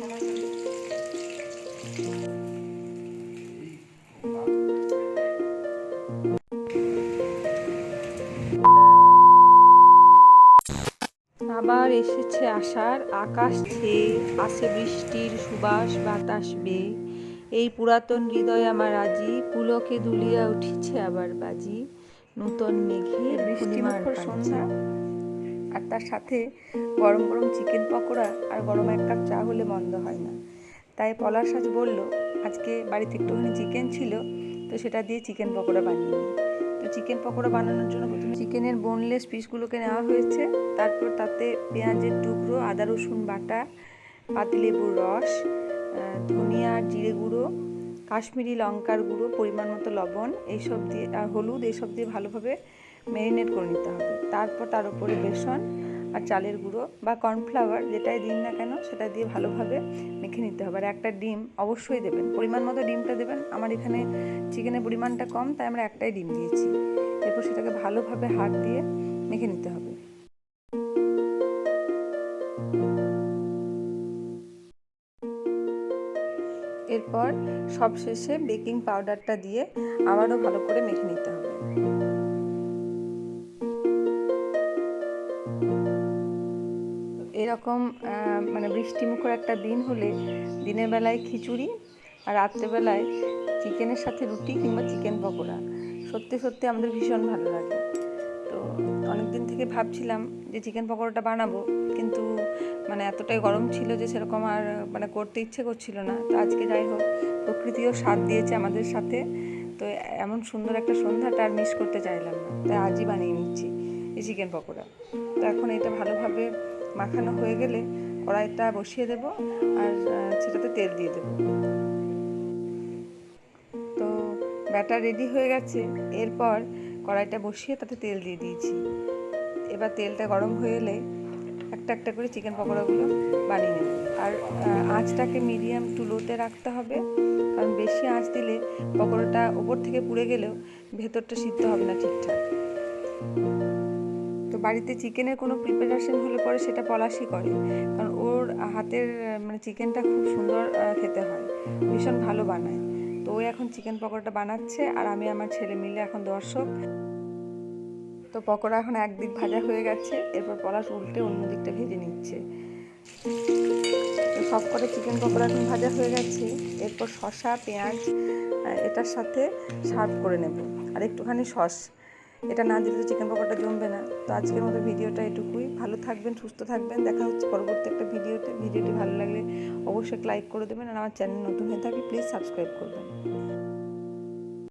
আবার এসেছে আষাঢ় আকাশ ছেয়ে আসে বৃষ্টির সুবাস বাতাস বেয়ে। এই পুরাতন হৃদয় আমার আজি পুলকে দুলিয়া উঠিছে আবার বাজি। নূতন মেঘে বৃষ্টিমুখর সন্ধ্যা। আর তার সাথে গরম গরম চিকেন পকোড়া আর গরম এক কাপ চা হলে মন্দ হয় না। তাই পলাশ আজ বলল, আজকে বাড়িতে একটুখানি চিকেন ছিল, তো সেটা দিয়ে চিকেন পকোড়া বানিয়ে নিই। তো চিকেন পকোড়া বানানোর জন্য প্রথমে চিকেনের বোনলেস পিসগুলোকে নেওয়া হয়েছে। তারপর তাতে পেঁয়াজের টুকরো, আদা রসুন বাটা, পাতিলেবুর রস ধনিয়া জিরে গুঁড়ো কাশ্মীরি লঙ্কার গুঁড়ো, পরিমাণ মতো লবণ, এইসব দিয়ে, আর হলুদ, এইসব দিয়ে ভালোভাবে ম্যারিনেট করে নিতে হবে। তারপর তার উপরে বেসন আর চালের গুঁড়ো বা কর্নফ্লাওয়ার যেটাই দিন না কেন, সেটা দিয়ে ভালোভাবে মেখে নিতে হবে। আর একটা ডিম অবশ্যই দেবেন। পরিমাণ মতো ডিমটা দেবেন। আমার এখানে চিকেনের পরিমাণটা কম, তাই আমরা একটাই ডিম দিয়েছি। এরপর সেটাকে ভালোভাবে হাত দিয়ে এরপর সবশেষে বেকিং পাউডারটা দিয়ে আবারও ভালো করে মেখে নিতে হবে। এরকম মানে বৃষ্টিমুখর একটা দিন হলে দিনের বেলায় খিচুড়ি আর রাত্রেবেলায় চিকেনের সাথে রুটি কিংবা চিকেন পকোড়া। সত্যি সত্যি আমাদের ভীষণ ভালো লাগে। তো অনেক দিন থেকে ভাবছিলাম যে চিকেন পকোড়াটা বানাবো, কিন্তু মানে এতটাই গরম ছিল যে সেরকম আর মানে করতে ইচ্ছে করছিল না। তো আজকে যাই হোক, প্রকৃতিও সাথ দিয়েছে আমাদের সাথে। তো এমন সুন্দর একটা সন্ধ্যাটা আর মিস করতে চাইলাম না। তাই আজই বানিয়ে নিচ্ছি এই চিকেন পকোড়া। তো এখন এটা ভালোভাবে মাখানো হয়ে গেলে কড়াইটা বসিয়ে দেব আর সেটাতে তেল দিয়ে দেবো। তো ব্যাটার রেডি হয়ে গেছে। এরপর কড়াইটা বসিয়ে তাতে তেল দিয়ে দিয়েছি। এবার তেলটা গরম হয়ে এলে একটা একটা করে চিকেন পকোড়াগুলো বানিয়ে নেব। আর আঁচটাকে মিডিয়াম টু লোতে রাখতে হবে। কারণ বেশি আঁচ দিলে পকোড়াটা ওপর থেকে পুড়ে গেলেও ভেতরটা সিদ্ধ হবে না ঠিকঠাক। তো বাড়িতে চিকেনের কোনো প্রিপারেশন হলে পরে সেটা পলাশই করে। কারণ ওর হাতের মানে চিকেনটা খুব সুন্দর খেতে হয়। ভীষণ ভালো বানায়। তো ও এখন চিকেন পকোড়াটা বানাচ্ছে। আর আমি আমার ছেলে মিলে এখন দর্শক। তো পকোড়া এখন একদিক ভাজা হয়ে গেছে, এরপর পলাশ উল্টে অন্য দিকটা ভেজে নিচ্ছে। সব করে চিকেন পকোড়া এখন ভাজা হয়ে গেছে, এরপর শসা, পেঁয়াজ এটার সাথে সার্ভ করে নেব। আর একটুখানি সস, এটা না দিলে তো চিকেন পকোড়াটা জমবে না। তো আজকের মতো ভিডিওটা এটুকুই। ভালো থাকবেন, সুস্থ থাকবেন, দেখা হচ্ছে পরবর্তী একটা ভিডিওতে। ভিডিওটি ভালো লাগলে অবশ্যই লাইক করে দেবেন, আর আমার চ্যানেল নতুন হয়ে থাকলে প্লিজ সাবস্ক্রাইব করবেন।